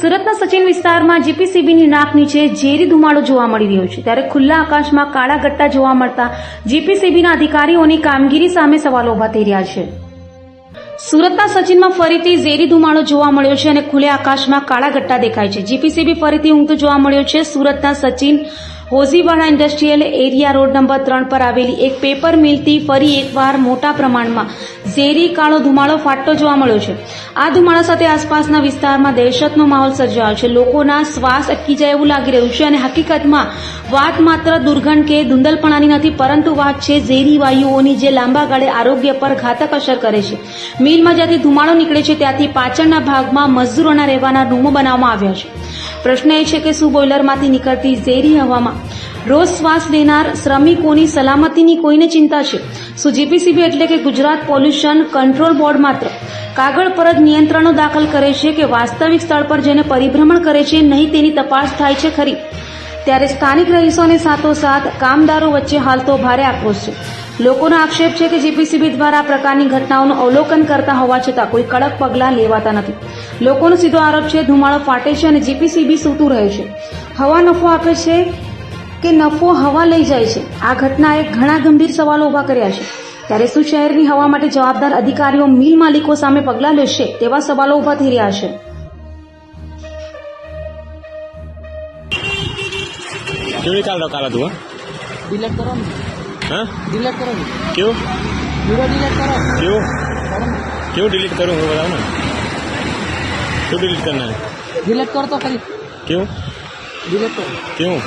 સુરતના સચિન વિસ્તારમાં જીપીસીબીની નાક નીચે ઝેરી ધુમાડો જોવા મળી રહ્યો છે. ત્યારે ખુલ્લા આકાશમાં કાળા ગટ્ટા જોવા મળતા જીપીસીબીના અધિકારીઓની કામગીરી સામે સવાલો ઊભા થઈ રહ્યા છે. સુરતના સચિનમાં ફરીથી ઝેરી ધુમાડો જોવા મળ્યો છે અને ખુલ્લા આકાશમાં કાળા ગટ્ટા દેખાય છે. જીપીસીબી ફરીથી ઊંઘતો જોવા મળ્યો છે. સુરતના Sachin Hojiwada industrial area road number ત્રણ પર આવેલી એક પેપર મિલથી ફરી એકવાર મોટા પ્રમાણમાં ઝેરી કાળો ધુમાડો ફાટતો જોવા મળ્યો છે. આ ધુમાડા સાથે આસપાસના વિસ્તારમાં દહેશતનો માહોલ સર્જાયો છે. લોકોના શ્વાસ અટકી જાય એવું લાગી રહ્યું છે અને હકીકતમાં વાત માત્ર દુર્ગંધ કે ધુંધલપણાની નથી, પરંતુ વાત છે ઝેરી વાયુઓની જે લાંબા ગાળે આરોગ્ય પર ઘાતક અસર કરે છે. મિલમાં જ્યાંથી ધુમાડો નીકળે છે, ત્યાંથી પાછળના ભાગમાં મજદૂરોના રહેવાના રૂમો બનાવવામાં આવ્યા છે. પ્રશ્ન એ છે કે શું બોઇલરમાંથી નીકળતી ઝેરી હવામાં રોજ શ્વાસ લેનાર શ્રમિકોની સલામતીની કોઈને ચિંતા છે? શું જીપીસીબી એટલે કે ગુજરાત પોલ્યુશન કંટ્રોલ બોર્ડ માત્ર કાગળ પર જ નિયંત્રણો દાખલ કરે છે કે વાસ્તવિક સ્થળ પર જેને પરિભ્રમણ કરે છે નહીં તેની તપાસ થાય છે ખરી? ત્યારે સ્થાનિક રહીશોને સાથોસાથ કામદારો વચ્ચે હાલ તો ભારે આક્રોશ છે. લોકોનો આક્ષેપ છે કે જીપીસીબી દ્વારા આ પ્રકારની ઘટનાઓનું અવલોકન કરતા હોવા છતાં કોઈ કડક પગલાં લેવાતા નથી. લોકોનો સીધો આરોપ છે ધુમાડો ફાટે છે અને જીપીસીબી સૂતું રહે છે. હવા નફો આપે છે કે નફો હવા લઈ જાય છે? આ ઘટનાએ ઘણા ગંભીર સવાલો ઊભા કર્યા છે. ત્યારે શું શહેરની હવા માટે જવાબદાર અધિકારીઓ મિલ માલિકો સામે પગલાં લેશે તેવા સવાલો ઊભા થઈ રહ્યા છે. કેવી કાલ કાલ હતું હા ડિલેટ કરો હા? ડિલીટ કરો કેવું? વીડિયો ડિલીટ કરો. કેવું? કેવું ડિલીટ કરું હું બતાવો ને કેવું ડિલીટ કરના ડિલીટ કરો તો ખાલી. કેવું? ડિલીટ કરો. કેવું?